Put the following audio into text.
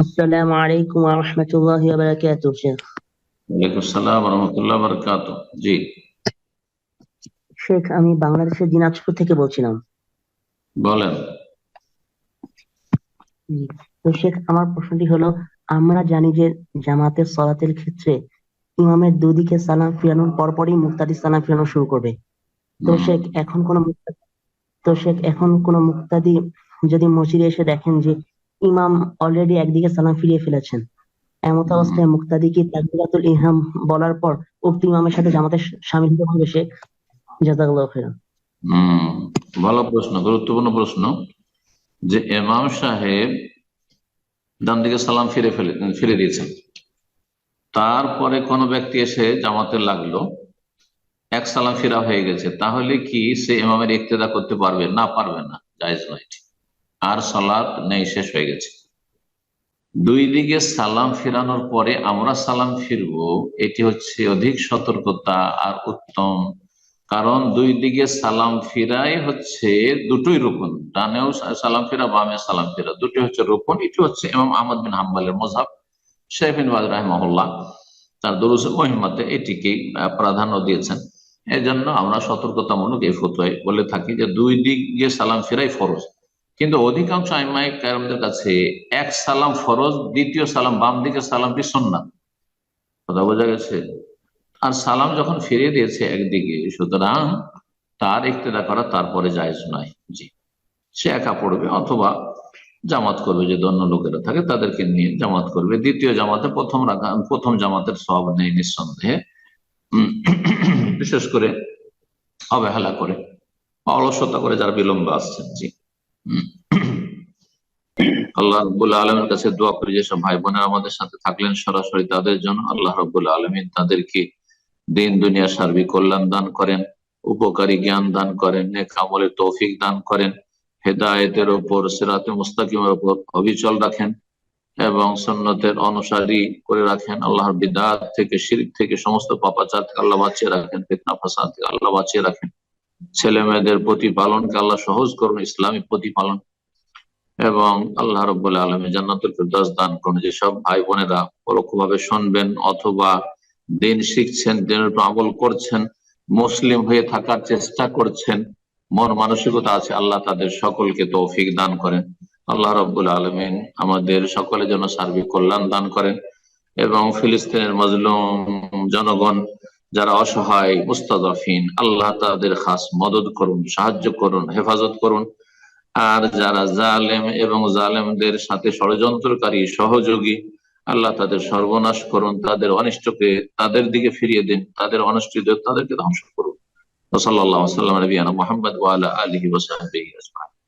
আসসালামু আলাইকুম ওয়া রাহমাতুল্লাহি ওয়া বারাকাতুহু শেখ। ওয়ালাইকুম আসসালাম ওয়া রাহমাতুল্লাহি ওয়া বারাকাতুহু। জি। শেখ আমি বাংলাদেশের দিনাজপুর থেকে বলছিলাম। বলেন। তো শেখ আমার প্রশ্নটি হলো আমরা জানি যে জামাতের সলাতের ক্ষেত্রে ইমামের দুদিকে সালাম ফিরানোর পরপরই মুক্তাদি সালাম ফিরানো শুরু করবে। তো শেখ এখন কোন তো শেখ এখন কোন মুক্তাদি যদি মসজিদে এসে দেখেন যে ইমাম অলরেডি একদিকে সালাম ফিরিয়ে ফেলেছেন। এমত অবস্থায় মুক্তাদি কি তাকবীরাতুল ইহরাম বলার পর উক্ত ইমামের সাথে জামাতে শামিল হতে হবে শেখ? জাযাকাল্লাহু খাইরান ভালো প্রশ্ন গুরুত্বপূর্ণ প্রশ্ন। যে ইমাম সাহেব ডান দিকে সালাম ফিরে ফেলে ফিরে দিয়েছেন। তারপরে কোনো ব্যক্তি এসে জামাতে লাগল এক সালাম ফিরা হয়ে গেছে। তাহলে কি সে ইমামের ইক্তেদা করতে পারবে? না পারবে না জায়েজ নয়। আর সালাত নেই, শেষ হয়ে গেছে। দুই দিকে সালাম ফিরানোর পরে আমরা সালাম ফিরবো, এটি হচ্ছে অধিক সতর্কতা আর উত্তম। কারণ দুই দিকে সালাম ফিরাই হচ্ছে দুটোই রোপণ ডানেও সালাম ফিরা, বামে সালাম ফিরা। দুটি হচ্ছে রোপণ এটি হচ্ছে ইমাম আহমদ বিন হাম্বালের মজাব শেফিন বাজ রাহমহল্লা তার দরুস মহিমাতে এটিকে প্রাধান্য দিয়েছেন। এই জন্য আমরা সতর্কতামূলক এই ফতোয় বলে থাকি যে দুই দিক দিয়ে সালাম ফিরাই ফরজ। কিন্তু অধিকাংশ আইমাই কারমদের কাছে এক সালাম ফরজ, দ্বিতীয় সালাম বাম দিকে সালামটি সন্ন্যাত কথা বোঝা গেছে? আর সালাম যখন ফিরিয়ে দিয়েছে একদিকে, সুতরাং তার ইক্তেদা করা তারপরে জায়েজ নয়। জি। সে একা পড়বে অথবা জামাত করবে যদি অন্য লোকেরা থাকে তাদেরকে নিয়ে জামাত করবে। দ্বিতীয় জামাতে প্রথম রাখা, প্রথম জামাতের সব নেই নিঃসন্দেহে। বিশেষ করে অবহেলা করে, অলসতা করে যারা বিলম্ব আসছেন, জি। আল্লাহ রব্বুল আলমের কাছে দোয়া করি যেসব ভাই বোনেরা আমাদের সাথে থাকলেন সরাসরি তাদের জন্য আল্লাহ রব্বুল আলমিন তাদেরকে দিন, দুনিয়া, সার্বিক কল্যাণ দান করেন, উপকারী জ্ঞান দান করেন, নেক আমলের তৌফিক দান করেন, হেদায়েতের ওপর, সেরাতে মুস্তাকিমের ওপর অবিচল রাখেন এবং সন্ন্যতের অনুসারী করে রাখেন। আল্লাহর বিদাত থেকে শিরিক থেকে সমস্ত পাপাচার থেকে আল্লাহ বাঁচিয়ে রাখেন, ফিতনা, ফাসাদ থেকে আল্লাহ বাঁচিয়ে রাখেন। ছেলে মেয়েদের প্রতিপালনকে আল্লাহ সহজ করুন, ইসলামী প্রতিপালন। এবং আল্লাহ রব্বুল আলমী জান্নাতুল ফিরদাউস দান করুন। যেসব ভাই বোনেরা পরোক্ষভাবে শুনবেন অথবা দিন শিখছেন, দিনের আমল করছেন, মুসলিম হয়ে থাকার চেষ্টা করছেন, মন মানসিকতা আছে, আল্লাহ তাদের সকলকে তৌফিক দান করেন। আল্লাহ রব্বুল আলমিন আমাদের সকলের জন্য সার্বিক কল্যাণ দান করেন। এবং ফিলিস্তিনের মজলুম জনগণ যারা অসহায়, মুস্তাদফিন, আল্লাহ তাদের খাস মদত করুন, সাহায্য করুন, হেফাজত করুন। আর যারা জালেম এবং জালেমদের সাথে ষড়যন্ত্রকারী, সহযোগী, আল্লাহ তাদের সর্বনাশ করুন, তাদের অনিষ্টকে তাদের দিকে ফিরিয়ে দিন, তাদের অনিষ্টিত তাদেরকে ধ্বংস করুন। নবীনা মোহাম্মদ ওয়ালা আলহি আজমাইন।